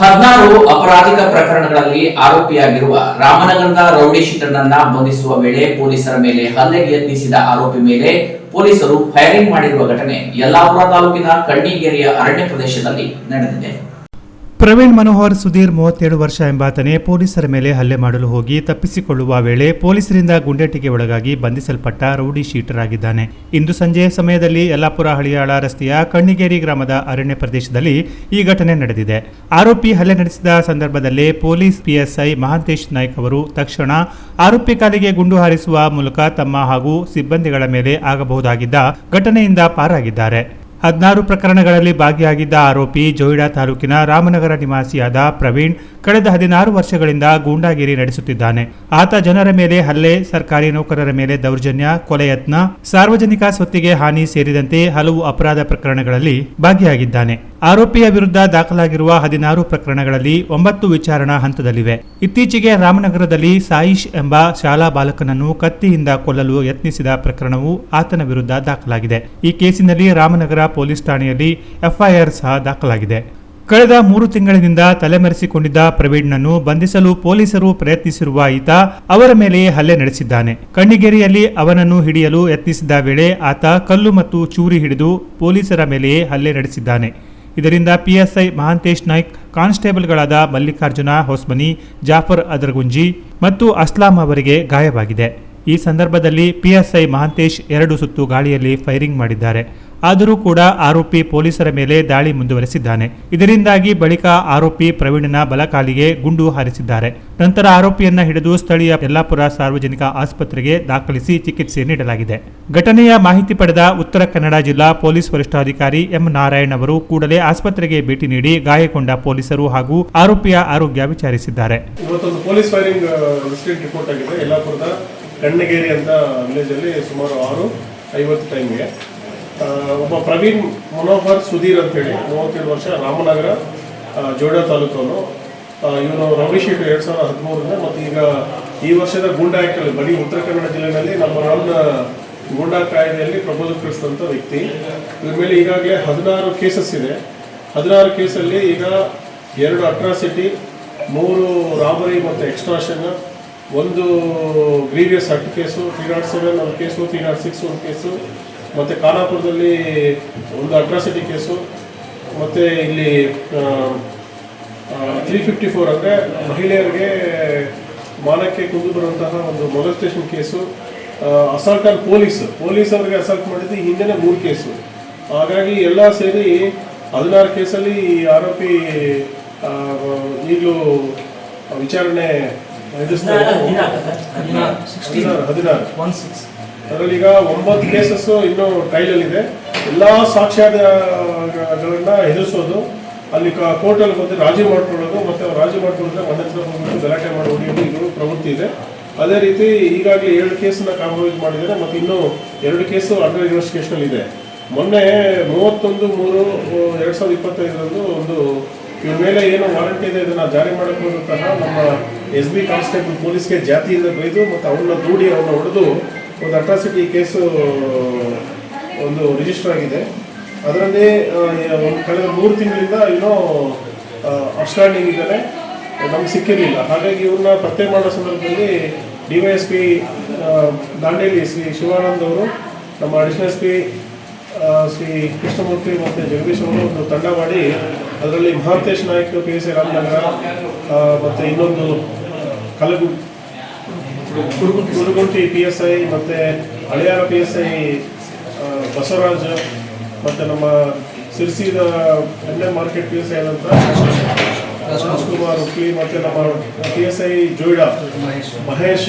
ಹದಿನಾರು ಅಪರಾಧಿಕ ಪ್ರಕರಣಗಳಲ್ಲಿ ಆರೋಪಿಯಾಗಿರುವ ರಾಮನಗರದ ರೌಡಿ ಶೀಟರ್ನನ್ನ ಬಂಧಿಸುವ ವೇಳೆ ಪೊಲೀಸರ ಮೇಲೆ ಹಲ್ಲೆಗೆ ಯತ್ನಿಸಿದ ಆರೋಪಿ ಮೇಲೆ ಪೊಲೀಸರು ಫೈರಿಂಗ್ ಮಾಡಿರುವ ಘಟನೆ ಯಲ್ಲಾಪುರ ತಾಲೂಕಿನ ಕಣ್ಣಿಗೇರಿಯ ಅರಣ್ಯ ಪ್ರದೇಶದಲ್ಲಿ ನಡೆದಿದೆ. ಪ್ರವೀಣ್ ಮನೋಹರ್ ಸುಧೀರ್ ಮೂವತ್ತೇಳು ವರ್ಷ ಎಂಬಾತನೇ ಪೊಲೀಸರ ಮೇಲೆ ಹಲ್ಲೆ ಮಾಡಲು ಹೋಗಿ ತಪ್ಪಿಸಿಕೊಳ್ಳುವ ವೇಳೆ ಪೊಲೀಸರಿಂದ ಗುಂಡೇಟಿಗೆ ಒಳಗಾಗಿ ಬಂಧಿಸಲ್ಪಟ್ಟ ರೌಡಿ ಶೀಟರ್ ಆಗಿದ್ದಾನೆ ಇಂದು ಸಂಜೆ ಸಮಯದಲ್ಲಿ ಯಲ್ಲಾಪುರ ಹಳಿಯಾಳ ರಸ್ತೆಯ ಕಣ್ಣಿಗೇರಿ ಗ್ರಾಮದ ಅರಣ್ಯ ಪ್ರದೇಶದಲ್ಲಿ ಈ ಘಟನೆ ನಡೆದಿದೆ. ಆರೋಪಿ ಹಲ್ಲೆ ನಡೆಸಿದ ಸಂದರ್ಭದಲ್ಲೇ ಪೊಲೀಸ್ ಪಿಎಸ್ಐ ಮಹಾಂತೇಶ್ ನಾಯ್ಕ್ ಅವರು ತಕ್ಷಣ ಆರೋಪಿ ಕಾಲಿಗೆ ಗುಂಡು ಹಾರಿಸುವ ಮೂಲಕ ತಮ್ಮ ಹಾಗೂ ಸಿಬ್ಬಂದಿಗಳ ಮೇಲೆ ಆಗಬಹುದಾಗಿದ್ದ ಘಟನೆಯಿಂದ ಪಾರಾಗಿದ್ದಾರೆ. ಹದಿನಾರು ಪ್ರಕರಣಗಳಲ್ಲಿ ಭಾಗಿಯಾಗಿದ್ದ ಆರೋಪಿ ಜೋಯಿಡಾ ತಾಲೂಕಿನ ರಾಮನಗರ ನಿವಾಸಿಯಾದ ಪ್ರವೀಣ್ ಕಳೆದ ಹದಿನಾರು ವರ್ಷಗಳಿಂದ ಗೂಂಡಾಗಿರಿ ನಡೆಸುತ್ತಿದ್ದಾನೆ. ಆತ ಜನರ ಮೇಲೆ ಹಲ್ಲೆ, ಸರ್ಕಾರಿ ನೌಕರರ ಮೇಲೆ ದೌರ್ಜನ್ಯ ಕೊಲೆ ಯತ್ನ ಸಾರ್ವಜನಿಕ ಸ್ವತ್ತಿಗೆ ಹಾನಿ ಸೇರಿದಂತೆ ಹಲವು ಅಪರಾಧ ಪ್ರಕರಣಗಳಲ್ಲಿ ಭಾಗಿಯಾಗಿದ್ದಾನೆ. ಆರೋಪಿಯ ವಿರುದ್ಧ ದಾಖಲಾಗಿರುವ ಹದಿನಾರು ಪ್ರಕರಣಗಳಲ್ಲಿ ಒಂಬತ್ತು ವಿಚಾರಣಾ ಹಂತದಲ್ಲಿವೆ. ಇತ್ತೀಚೆಗೆ ರಾಮನಗರದಲ್ಲಿ ಸಾಯಿಶ್ ಎಂಬ ಶಾಲಾ ಬಾಲಕನನ್ನು ಕತ್ತಿಯಿಂದ ಕೊಲ್ಲಲು ಯತ್ನಿಸಿದ ಪ್ರಕರಣವು ಆತನ ವಿರುದ್ಧ ದಾಖಲಾಗಿದೆ. ಈ ಕೇಸಿನಲ್ಲಿ ರಾಮನಗರ ಪೊಲೀಸ್ ಠಾಣೆಯಲ್ಲಿ ಎಫ್ಐಆರ್ ಸಹ ದಾಖಲಾಗಿದೆ. ಕಳೆದ ಮೂರು ತಿಂಗಳಿನಿಂದ ತಲೆಮರೆಸಿಕೊಂಡಿದ್ದ ಪ್ರವೀಣ್ನನ್ನು ಬಂಧಿಸಲು ಪೊಲೀಸರು ಪ್ರಯತ್ನಿಸಿರುವ ಈತ ಅವರ ಮೇಲೆಯೇ ಹಲ್ಲೆ ನಡೆಸಿದ್ದಾನೆ. ಕಣ್ಣಿಗೇರಿಯಲ್ಲಿ ಅವನನ್ನು ಹಿಡಿಯಲು ಯತ್ನಿಸಿದ ವೇಳೆ ಆತ ಕಲ್ಲು ಮತ್ತು ಚೂರಿ ಹಿಡಿದು ಪೊಲೀಸರ ಮೇಲೆಯೇ ಹಲ್ಲೆ ನಡೆಸಿದ್ದಾನೆ. ಇದರಿಂದ ಪಿಎಸ್ಐ ಮಹಾಂತೇಶ್ ನಾಯ್ಕ್, ಕಾನ್ಸ್ಟೇಬಲ್ಗಳಾದ ಮಲ್ಲಿಕಾರ್ಜುನ ಹೊಸ್ಮನಿ, ಜಾಫರ್ ಅದರಗುಂಜಿ ಮತ್ತು ಅಸ್ಲಾಂ ಅವರಿಗೆ ಗಾಯವಾಗಿದೆ. ಈ ಸಂದರ್ಭದಲ್ಲಿ ಪಿಎಸ್ಐ ಮಹಾಂತೇಶ್ ಎರಡು ಸುತ್ತು ಗಾಳಿಯಲ್ಲಿ ಫೈರಿಂಗ್ ಮಾಡಿದ್ದಾರೆ. ಆದರೂ ಕೂಡ ಆರೋಪಿ ಪೊಲೀಸರ ಮೇಲೆ ದಾಳಿ ಮುಂದುವರೆಸಿದ್ದಾನೆ. ಇದರಿಂದಾಗಿ ಬಳಿಕ ಆರೋಪಿ ಪ್ರವೀಣನ ಬಲಕಾಲಿಗೆ ಗುಂಡು ಹಾರಿಸಿದ್ದಾರೆ. ನಂತರ ಆರೋಪಿಯನ್ನ ಹಿಡಿದು ಸ್ಥಳೀಯ ಯಲ್ಲಾಪುರ ಸಾರ್ವಜನಿಕ ಆಸ್ಪತ್ರೆಗೆ ದಾಖಲಿಸಿ ಚಿಕಿತ್ಸೆ ನೀಡಲಾಗಿದೆ. ಘಟನೆಯ ಮಾಹಿತಿ ಪಡೆದ ಉತ್ತರ ಕನ್ನಡ ಜಿಲ್ಲಾ ಪೊಲೀಸ್ ವರಿಷ್ಠಾಧಿಕಾರಿ ಎಂ ನಾರಾಯಣ್ ಅವರು ಕೂಡಲೇ ಆಸ್ಪತ್ರೆಗೆ ಭೇಟಿ ನೀಡಿ ಗಾಯಗೊಂಡ ಪೊಲೀಸರು ಹಾಗೂ ಆರೋಪಿಯ ಆರೋಗ್ಯ ವಿಚಾರಿಸಿದ್ದಾರೆ. ಪೊಲೀಸ್ ಫೈರಿಂಗ್ ರಿಪೋರ್ಟ್ ಆಗಿದೆ. ಯಲ್ಲಾಪುರದ ಕಣ್ಣಗೇರಿ ಅಂತ ವಿಲೇಜಲ್ಲಿ ಸುಮಾರು ಆರು ಐವತ್ತು ಟೈಮ್ಗೆ ಒಬ್ಬ ಪ್ರವೀಣ್ ಮನೋಹರ್ ಸುಧೀರ್ ಅಂತೇಳಿ ಮೂವತ್ತೇಳು ವರ್ಷ, ರಾಮನಗರ ಜೋಡ ತಾಲೂಕವನು ಇವನು ರೌಡಿ ಶೀಟ್ ಎರಡು ಸಾವಿರದ ಹದಿಮೂರರಿಂದ, ಮತ್ತು ಈಗ ಈ ವರ್ಷದ ಗೂಂಡಾ ಆ್ಯಕ್ಟಲ್ಲಿ ಬರೀ ಉತ್ತರ ಕನ್ನಡ ಜಿಲ್ಲೆಯಲ್ಲಿ ನಮ್ಮ ರಾಮ್ನ ಗೂಂಡಾ ಕಾಯ್ದೆಯಲ್ಲಿ ಪ್ರಬೋಧಿಸಿದಂಥ ವ್ಯಕ್ತಿ. ಇದ್ರ ಮೇಲೆ ಈಗಾಗಲೇ ಹದಿನಾರು ಕೇಸಸ್ ಇದೆ. ಹದಿನಾರು ಕೇಸಲ್ಲಿ ಈಗ ಎರಡು ಅಟ್ರಾಸಿಟಿ ಮೂರು ರಾಬರಿ ಮತ್ತು ಎಕ್ಸ್ಟ್ರಾಷನ್ ಒಂದು grievous hurt case three nought seven ಒಂದು ಕೇಸು ತ್ರೀ ನಾಟ್ ಸಿಕ್ಸ್ ಒಂದು ಕೇಸು ಮತ್ತು ಖಾನಾಪುರದಲ್ಲಿ ಒಂದು ಅಟ್ರಾಸಿಟಿ ಕೇಸು ಮತ್ತು ಇಲ್ಲಿ ತ್ರೀ ಫಿಫ್ಟಿ ಫೋರ್ ಅಂದರೆ ಮಹಿಳೆಯರಿಗೆ ಮಾನಕ್ಕೆ ಕುಂದು ಬರುವಂತಹ ಒಂದು molestation case assault on police police ಅವರಿಗೆ ಅಸಾಲ್ಟ್ ಮಾಡಿದ್ದು ಹಿಂದೆನೇ ಮೂರು ಕೇಸು ಹಾಗಾಗಿ ಎಲ್ಲ ಸೇರಿ ಹದಿನಾರು ಕೇಸಲ್ಲಿ ಈ ಆರೋಪಿ ಈಗಲೂ ವಿಚಾರಣೆ ಎದುರಿಸ್ತಾ ಇದ್ದಾರೆ. ಹದಿನಾರು ಹದಿನಾರು ಅದರಲ್ಲಿ ಈಗ ಒಂಬತ್ತು ಕೇಸಸ್ ಇನ್ನೂ ಟ್ರೈಲಲ್ಲಿದೆ ಎಲ್ಲ ಸಾಕ್ಷ್ಯಾಧಾರಗಳನ್ನ ಎದುರಿಸೋದು, ಅಲ್ಲಿ ಕೋರ್ಟಲ್ಲಿ ಬಂದು ರಾಜಿ ಮಾಡ್ಕೊಳ್ಳೋದು ಮತ್ತೆ ಅವ್ರು ರಾಜಿ ಮಾಡ್ಕೊಂಡ್ರೆ ಮನೆ ಹೋಗ್ಬಿಟ್ಟು ಗಲಾಟೆ ಮಾಡೋದು ಇದು ಪ್ರವೃತ್ತಿ ಇದೆ. ಅದೇ ರೀತಿ ಈಗಾಗಲೇ ಏಳು ಕೇಸನ್ನ ಕಾಂಪ್ರಮೈಸ್ ಮಾಡಿದ್ದಾರೆ ಮತ್ತು ಇನ್ನೂ ಎರಡು ಕೇಸು ಅಂಡರ್ ಇನ್ವೆಸ್ಟಿಗೇಷನ್ ಇದೆ. ಮೊನ್ನೆ ಮೂವತ್ತೊಂದು, ಮೂರು ಎರಡು ಸಾವಿರದ ಇಪ್ಪತ್ತೈದರಂದು ಒಂದು ಇವ್ರ ಮೇಲೆ ಏನು ವಾರಂಟಿ ಇದೆ, ಇದನ್ನ ಜಾರಿ ಮಾಡಕ್ಕೆ ನಮ್ಮ ಎಸ್ ಬಿ ಕಾನ್ಸ್ಟೇಬಲ್ ಪೊಲೀಸ್ಗೆ ಜಾತಿಯಿಂದ ಬೈದು ಮತ್ತು ಅವನ್ನ ದೂಡಿ ಅವನ್ನ ಹೊಡೆದು ಒಂದು ಅಟ್ರಾಸಿಟಿ ಕೇಸು ಒಂದು ರಿಜಿಸ್ಟರ್ ಆಗಿದೆ. ಅದರಲ್ಲಿ ಒಂದು ಕಳೆದ ಮೂರು ತಿಂಗಳಿಂದ ಇನ್ನೂ ಅಬ್ಸ್ಟ್ಯಾಂಡಿಂಗ್ ಇದ್ದಾರೆ ನಮ್ಗೆ ಸಿಕ್ಕಿರಲಿಲ್ಲ. ಹಾಗಾಗಿ ಇವ್ರನ್ನ ಪತ್ತೆ ಮಾಡೋ ಸಂದರ್ಭದಲ್ಲಿ D Y S P Dandeli Shri Shivanand ಅವರು, ನಮ್ಮ additional S P Shri Krishnamurthy ಮತ್ತು ಜಗದೀಶ್ ಅವರು ಒಂದು ತಂಡ ಮಾಡಿ ಅದರಲ್ಲಿ Mahantesh Naik, P S A Ramanagar ಮತ್ತು ಇನ್ನೊಂದು ಕಲಗು ಕುರುಗುಂಟಿ ಪಿ ಎಸ್ ಐ ಮತ್ತು Haliyal P S I Basavaraj ಮತ್ತು ನಮ್ಮ ಸಿರ್ಸಿದ ಎಣ್ಣೆ ಮಾರ್ಕೆಟ್ ಪಿ ಎಸ್ ಐ ಆದಂಥ ರಾಜ್ಕುಮಾರ್ ಉಕ್ಲಿ ಮತ್ತು ನಮ್ಮ P S I Joida, Mahesh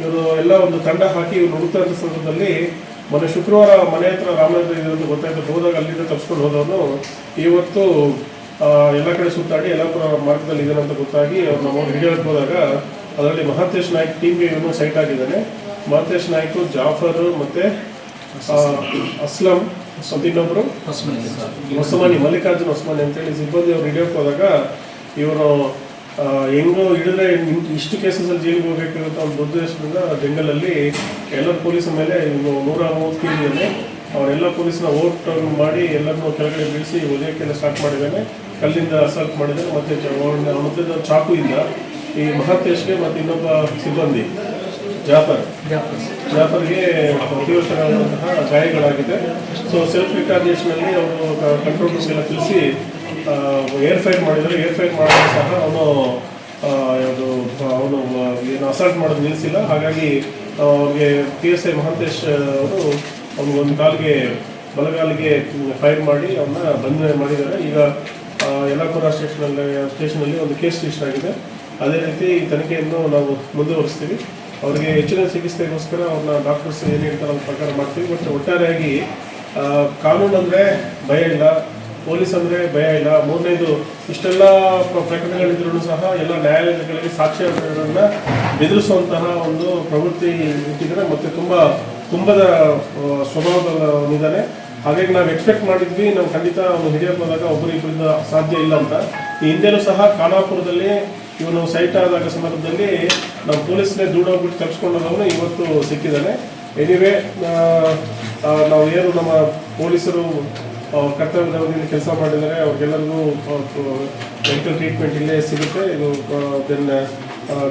ಇವರು ಎಲ್ಲ ಒಂದು ತಂಡ ಹಾಕಿ ಇವರು ಹುಡುಕ್ತಾ ಇದ್ದ ಸಂದರ್ಭದಲ್ಲಿ ಮೊನ್ನೆ ಶುಕ್ರವಾರ ಮನೆ ಹತ್ರ ರಾಮನಗರ ಇದೆ ಗೊತ್ತಾಯ್ತು. ಹೋದಾಗ ಅಲ್ಲಿಂದ ತಪ್ಪಿಸ್ಕೊಂಡು ಹೋದವನು. ಇವತ್ತು ಎಲ್ಲ ಕಡೆ ಸುತ್ತಾಡಿ ಯಲ್ಲಾಪುರ ಮಾರ್ಗದಲ್ಲಿ ಇದ್ದಾರೆ ಅಂತ ಗೊತ್ತಾಗಿ ಅವ್ರು ನಮ್ಮ ಹಿಡಿಯೋಕ್ಕೆ ಹೋದಾಗ ಅದರಲ್ಲಿ ಮಹಾಂತೇಶ್ ನಾಯ್ಕ್ ಟೀಮ್ಗೆ ಇವನು ಸೈಟ್ ಆಗಿದ್ದಾನೆ ಮಹಾಂತೇಶ್ ನಾಯ್ಕು ಜಾಫರ್ ಮತ್ತು ಅಸ್ಲಂ ಸದಿನೊಬ್ರು ಇನ್ನೊಬ್ಬರು ಹೊಸಮಾನಿ. ಮಲ್ಲಿಕಾರ್ಜುನ್ ಹೊಸಮಾನಿ ಅಂತೇಳಿ ಸಿಬ್ಬಂದಿ ಅವ್ರು ಹಿಡಿಯೋಕೆ ಹೋದಾಗ ಇವರು ಹೆಂಗೋ ಹಿಡಿದ್ರೆ ಇಷ್ಟು ಕೇಸಲ್ಲಿ ಜೈಲಿಗೆ ಹೋಗ್ಬೇಕು ಅಂತ ಒಂದು ಉದ್ದೇಶದಿಂದ ಬೆಂಗಲಲ್ಲಿ ಎಲ್ಲ ಪೊಲೀಸ್ ಮೇಲೆ ನೂರ ಮೂವತ್ತು ಕೆ ಜಿಯಲ್ಲಿ ಅವರೆಲ್ಲ ಪೊಲೀಸ್ನ ಓಟ್ ಮಾಡಿ ಎಲ್ಲರನ್ನೂ ಕೆಳಗಡೆ ಬೀಳಿಸಿ ಒದೆಯೋಕ್ಕೆಲ್ಲ ಸ್ಟಾರ್ಟ್ ಮಾಡಿದ್ದಾನೆ. ಕಲ್ಲಿಂದ ಅಸಾಲ್ಟ್ ಮಾಡಿದ್ದಾನೆ. ಮತ್ತೆ ಮತ್ತೆ ಚಾಕು ಇಂದ ಚಾಕುಯಿಂದ ಈ ಮಹಂತೇಶ್ಗೆ ಮತ್ತು ಇನ್ನೊಬ್ಬ ಸಿಬ್ಬಂದಿ ಜಾಫರ್. ಜಾಫರ್ಗೆ ತೀವ್ರತರವಾದಂತಹ ಗಾಯಗಳಾಗಿದೆ. ಸೊ ಸೆಲ್ಫ್ ರಿಟಾರ್ಜೇಷನಲ್ಲಿ ಅವರು ಕಂಟ್ರೋಲ್ ಎಲ್ಲ ತಿಳಿಸಿ ಏರ್ ಫೈರ್ ಮಾಡಿದರೆ. ಏರ್ ಫೈರ್ ಮಾಡಿದ್ರು ಸಹ ಅವನು ಯಾವುದು ಅವನು ಏನು ಅಸಾಲ್ಟ್ ಮಾಡೋದು ನಿಲ್ಲಿಸಿಲ್ಲ. ಹಾಗಾಗಿ ಅವ್ರಿಗೆ ಪಿ ಎಸ್ ಐ ಮಹಾಂತೇಶ್ ಅವರು ಅವ್ನಿಗೆ ಒಂದು ಕಾಲಿಗೆ ಬಲಗಾಲಿಗೆ ಫೈರ್ ಮಾಡಿ ಅವನ್ನ ಬಂಧನ ಮಾಡಿದ್ದಾರೆ. ಈಗ ಯಲ್ಲಾಪುರ ಯಲ್ಲಾಪುರ ಸ್ಟೇಷನಲ್ಲಿ ಸ್ಟೇಷನಲ್ಲಿ ಒಂದು ಕೇಸ್ ರಿಜಿಸ್ಟರ್ ಆಗಿದೆ. ಅದೇ ರೀತಿ ಈ ತನಿಖೆಯನ್ನು ನಾವು ಮುಂದುವರಿಸ್ತೀವಿ. ಅವರಿಗೆ ಹೆಚ್ಚಿನ ಚಿಕಿತ್ಸೆಗೋಸ್ಕರ ಅವ್ರನ್ನ ಡಾಕ್ಟರ್ಸ್ ಏನು ಹೇಳ್ತಾರೆ ಪ್ರಕಾರ ಮಾಡ್ತೀವಿ. ಬಟ್ ಒಟ್ಟಾರೆಯಾಗಿ ಕಾನೂನು ಅಂದರೆ ಭಯ ಇಲ್ಲ, ಪೊಲೀಸ್ ಅಂದರೆ ಭಯ ಇಲ್ಲ. ಮೂರನೇದು, ಇಷ್ಟೆಲ್ಲ ಪ್ರ- ಪ್ರಕರಣಗಳಿದ್ರೂ ಸಹ ಎಲ್ಲ ನ್ಯಾಯಾಲಯಗಳಿಗೆ ಸಾಕ್ಷ್ಯಗಳನ್ನು ಬೆದರಿಸುವಂತಹ ಒಂದು ಪ್ರವೃತ್ತಿ ಇಟ್ಟಿದ್ದಾರೆ. ಮತ್ತು ತುಂಬ ತುಂಬದ ಸ್ವಭಾವದಲ್ಲಿದ್ದಾನೆ ಹಾಗಾಗಿ ನಾವು ಎಕ್ಸ್ಪೆಕ್ಟ್ ಮಾಡಿದ್ವಿ, ನಾವು ಖಂಡಿತ ಅವನು ಹಿಡಿಯಕ್ಕೆ ಹೋದಾಗ ಒಬ್ಬರು ಸಾಧ್ಯ ಇಲ್ಲ ಅಂತ. ಈ ಹಿಂದೆಯೂ ಸಹ ಖಾನಾಪುರದಲ್ಲಿ ಇವನು ಸೈಟ್ ಆದಾಗ ಸಂದರ್ಭದಲ್ಲಿ ನಾವು ಪೊಲೀಸ್ನೇ ದೂಡೋಗ್ಬಿಟ್ಟು ತಪ್ಪಿಸ್ಕೊಂಡವನು ಇವತ್ತು ಸಿಕ್ಕಿದ್ದಾನೆ. ಎನಿವೇ ನಾವು ಏನು ನಮ್ಮ ಪೊಲೀಸರು ಕರ್ತವ್ಯದಲ್ಲಿ ಕೆಲಸ ಮಾಡಿದರೆ ಅವ್ರಿಗೆಲ್ಲರಿಗೂ ಮೆಡಿಕಲ್ ಟ್ರೀಟ್ಮೆಂಟ್ ಇಲ್ಲೇ ಸಿಗುತ್ತೆ. ಇದು ದೆನ್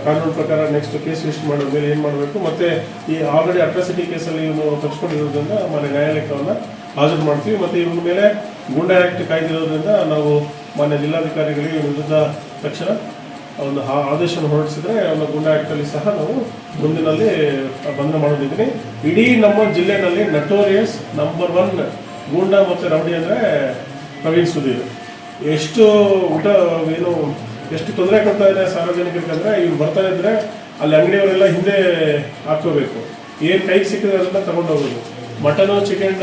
ಕಾನೂನು ಪ್ರಕಾರ ನೆಕ್ಸ್ಟ್ ಕೇಸ್ ಲಿಸ್ಟ್ ಮಾಡಿದ ಮೇಲೆ ಏನು ಮಾಡಬೇಕು? ಮತ್ತು ಈ ಆಲ್ರೆಡಿ ಅಟ್ರಾಸಿಟಿ ಕೇಸಲ್ಲಿ ಇವನು ತಪ್ಪಿಸ್ಕೊಂಡಿರೋದ್ರಿಂದ ಮನೆ ನ್ಯಾಯಾಲಯಕ್ಕೆ ಅವನ್ನ ಹಾಜರು ಮಾಡ್ತೀವಿ. ಮತ್ತು ಇವನ ಮೇಲೆ ಗೂಂಡಾ ಆ್ಯಕ್ಟ್ ಕಾಯ್ದಿರೋದ್ರಿಂದ ನಾವು ಮಾನ್ಯ ಜಿಲ್ಲಾಧಿಕಾರಿಗಳಿಗೆ ವಿರುದ್ಧ ತಕ್ಷಣ ಒಂದು ಆ- ಆದೇಶವನ್ನು ಹೊರಡಿಸಿದ್ರೆ ಒಂದು ಗೂಂಡಾ ಆ್ಯಕ್ಟಲ್ಲಿ ಸಹ ನಾವು ಮುಂದಿನಲ್ಲಿ ಬಂದ್ ಮಾಡೋದಿದ್ದೀನಿ ಇಡೀ ನಮ್ಮ ಜಿಲ್ಲೆನಲ್ಲಿ ನಟೋರಿಯಸ್ ನಂಬರ್ ಒನ್ ಗೂಂಡಾ ಮತ್ತು ರೌಡಿ ಅಂದರೆ ಪ್ರವೀಣ್ ಸುಧೀರ್. ಎಷ್ಟು ಊಟ, ಏನು, ಎಷ್ಟು ತೊಂದರೆ ಕೊಡ್ತಾ ಇದೆ ಸಾರ್ವಜನಿಕರಿಗೆ ಅಂದರೆ, ಇವ್ರು ಬರ್ತಾ ಇದ್ರೆ ಅಲ್ಲಿ ಅಂಗಡಿಯವರೆಲ್ಲ ಹಿಂದೆ ಹಾಕೋಬೇಕು ಏನು ಕೈಗೆ ಸಿಕ್ಕಿದ್ರೆ ಅದನ್ನ ತಗೊಂಡೋಗೋದು ಮಟನು ಚಿಕನ್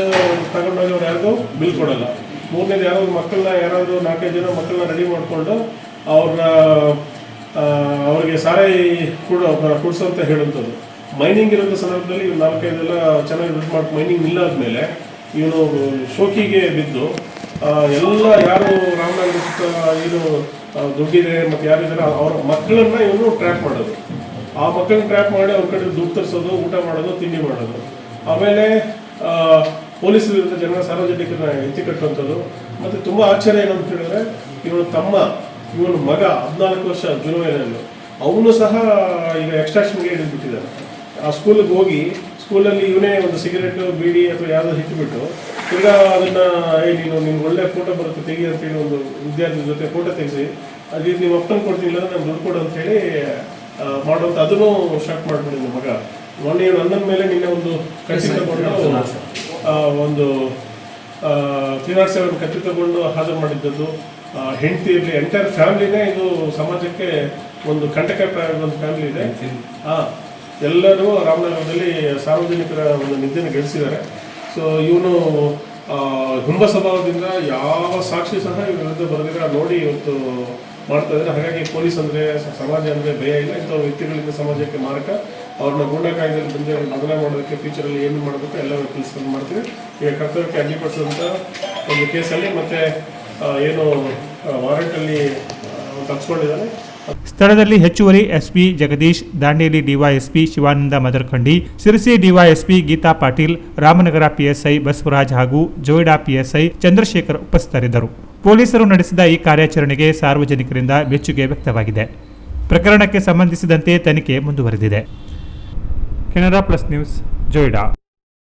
ತಗೊಂಡೋಗೋರು ಯಾರಿಗೂ ಬಿಲ್ ಕೊಡಲ್ಲ. ಮೂರನೇದು ಯಾರಾದ್ರು ಮಕ್ಕಳನ್ನ, ಯಾರಾದರೂ ನಾಲ್ಕೈದು ಜನ ಮಕ್ಕಳನ್ನ ರೆಡಿ ಮಾಡಿಕೊಂಡು ಅವ್ರನ್ನ ಅವ್ರಿಗೆ ಸಾರಾಯಿ ಕೂಡ ಕುಡಿಸೋ ಅಂತ ಹೇಳುವಂಥದ್ದು. ಮೈನಿಂಗ್ ಇರೋಂಥ ಸಂದರ್ಭದಲ್ಲಿ ಇವ್ರು ನಾಲ್ಕೈದೆಲ್ಲ ಚೆನ್ನಾಗಿ ದುಡ್ಡು ಮಾಡಿ ಮೈನಿಂಗ್ ನಿಲ್ಲಾದ್ಮೇಲೆ ಇವನು ಶೋಕಿಗೆ ಬಿದ್ದು ಎಲ್ಲ ಯಾರು ರಾಮನಗರ ಸುತ್ತ ಏನು ದುಡ್ಡಿದೆ ಮತ್ತು ಯಾರಿದ್ದಾರೆ ಅವ್ರ ಮಕ್ಕಳನ್ನ ಇವನು ಟ್ರ್ಯಾಪ್ ಮಾಡೋದು. ಆ ಮಕ್ಕಳನ್ನ ಟ್ರ್ಯಾಪ್ ಮಾಡಿ ಅವ್ರ ಕಡೆ ದುಡ್ಡು ತರಿಸೋದು, ಊಟ ಮಾಡೋದು, ತಿಂಡಿ ಮಾಡೋದು. ಆಮೇಲೆ ಪೊಲೀಸ್ ವಿರುದ್ಧ ಜನ ಸಾರ್ವಜನಿಕರನ್ನ ಎತ್ತಿ ಕಟ್ಟುವಂಥದ್ದು. ಮತ್ತು ತುಂಬ ಆಶ್ಚರ್ಯ ಏನು ಅಂತ ಹೇಳಿದ್ರೆ ಇವನು ತಮ್ಮ ಇವನು ಮಗ ಹದಿನಾಲ್ಕು ವರ್ಷ ಜುಲೈನಲ್ಲಿ. ಅವನು ಸಹ ಈಗ ಎಕ್ಸ್ಟ್ರಾಕ್ಷನ್ಗೆ ಹಿಡಿದ್ಬಿಟ್ಟಿದ್ದಾನೆ ಆ ಸ್ಕೂಲಿಗೆ ಹೋಗಿ ಸ್ಕೂಲಲ್ಲಿ ಇವನೇ ಒಂದು ಸಿಗರೇಟು ಬೀಡಿ ಅಥವಾ ಯಾವುದೋ ಇಟ್ಬಿಟ್ಟು ಈಗ ಅದನ್ನ ಏ ನೀನು ನಿಮ್ಗೆ ಒಳ್ಳೆ ಫೋಟೋ ಬರುತ್ತೆ ತೆಗಿ ಅಂತೇಳಿ ಒಂದು ವಿದ್ಯಾರ್ಥಿ ಜೊತೆ ಫೋಟೋ ತೆಗೆಸಿ ಅದು ನೀವು ಅಪ್ಪನ ಕೊಡ್ತೀನಿ ಇಲ್ಲ ನಾನು ದುಡ್ಡು ಕೊಡು ಅಂತೇಳಿ ಮಾಡೋಂಥ ಮಾಡುವಂಥ ಅದನ್ನು ಸ್ಟಾರ್ಟ್ ಮಾಡ್ಬಿಟ್ಟಿದ್ದ ಮಗ. ಮೊನ್ನೆ ನನ್ನ ಮೇಲೆ ನಿನ್ನೆ ಒಂದು ಕಟ್ಟಿ ತಗೊಂಡು ಒಂದು ತ್ರೀ ನಾಟ್ ಸೆವೆನ್ ಕತ್ತಿ ತಗೊಂಡು ಹಾಜರು ಮಾಡಿದ್ದದ್ದು. ಹೆಂಡತಿ ಇರಲಿ ಎಂಟೈರ್ ಫ್ಯಾಮಿಲಿನೇ ಇದು ಸಮಾಜಕ್ಕೆ ಒಂದು ಕಂಟಕ ಒಂದು ಫ್ಯಾಮಿಲಿ ಇದೆ. ಹಾ ಎಲ್ಲರೂ ರಾಮನಗರದಲ್ಲಿ ಸಾರ್ವಜನಿಕರ ಒಂದು ನಿದ್ದೆನ ಗಳಿಸಿದ್ದಾರೆ. ಸೊ ಇವನು ಹುಂಬ ಸ್ವಭಾವದಿಂದ ಯಾವ ಸಾಕ್ಷಿ ಸಹ ಇವ್ರ ವಿರುದ್ಧ ಬರೆದಿರ ನೋಡಿ ಇವತ್ತು ಮಾಡ್ತಾ ಇದ್ದಾರೆ. ಹಾಗಾಗಿ ಪೊಲೀಸ್ ಅಂದರೆ ಸಮಾಜ ಅಂದರೆ ಭಯ ಇಲ್ಲ. ಇಂಥ ವ್ಯಕ್ತಿಗಳಿಂದ ಸಮಾಜಕ್ಕೆ ಮಾರಕ. ಅವ್ರನ್ನ ಗೂಂಡಾ ಕಾಯ್ದೆಯಲ್ಲಿ ಬಂದು ಬದಲಾವಣೆ ಮಾಡೋದಕ್ಕೆ ಫ್ಯೂಚರಲ್ಲಿ ಏನು ಮಾಡಬೇಕು ಎಲ್ಲರೂ ತಿಳಿಸ್ಕೊಂಡು ಮಾಡ್ತೀವಿ. ಈಗ ಕರ್ತವ್ಯಕ್ಕೆ ಅಡ್ಡಿಪಡಿಸಿದಂಥ ಒಂದು ಕೇಸಲ್ಲಿ ಮತ್ತೆ ಏನು ವಾರಂಟಲ್ಲಿ ತಪ್ಪಿಸ್ಕೊಂಡಿದ್ದಾನೆ ಸ್ಥಳದಲ್ಲಿ ಹೆಚ್ಚುವರಿ SP Jagadish, Dandeli DySP Shivananda Madarkhandi Sirsi DySP Geetha Patil, Ramanagar PSI Basavaraj ಹಾಗೂ ಜೋಯಿಡಾ ಪಿಎಸ್ಐ ಚಂದ್ರಶೇಖರ್ ಉಪಸ್ಥಿತರಿದ್ದರು. ಪೊಲೀಸರು ನಡೆಸಿದ ಈ ಕಾರ್ಯಾಚರಣೆಗೆ ಸಾರ್ವಜನಿಕರಿಂದ ಮೆಚ್ಚುಗೆ ವ್ಯಕ್ತವಾಗಿದೆ. ಪ್ರಕರಣಕ್ಕೆ ಸಂಬಂಧಿಸಿದಂತೆ ತನಿಖೆ ಮುಂದುವರೆದಿದೆ. Canara plus news, Joida.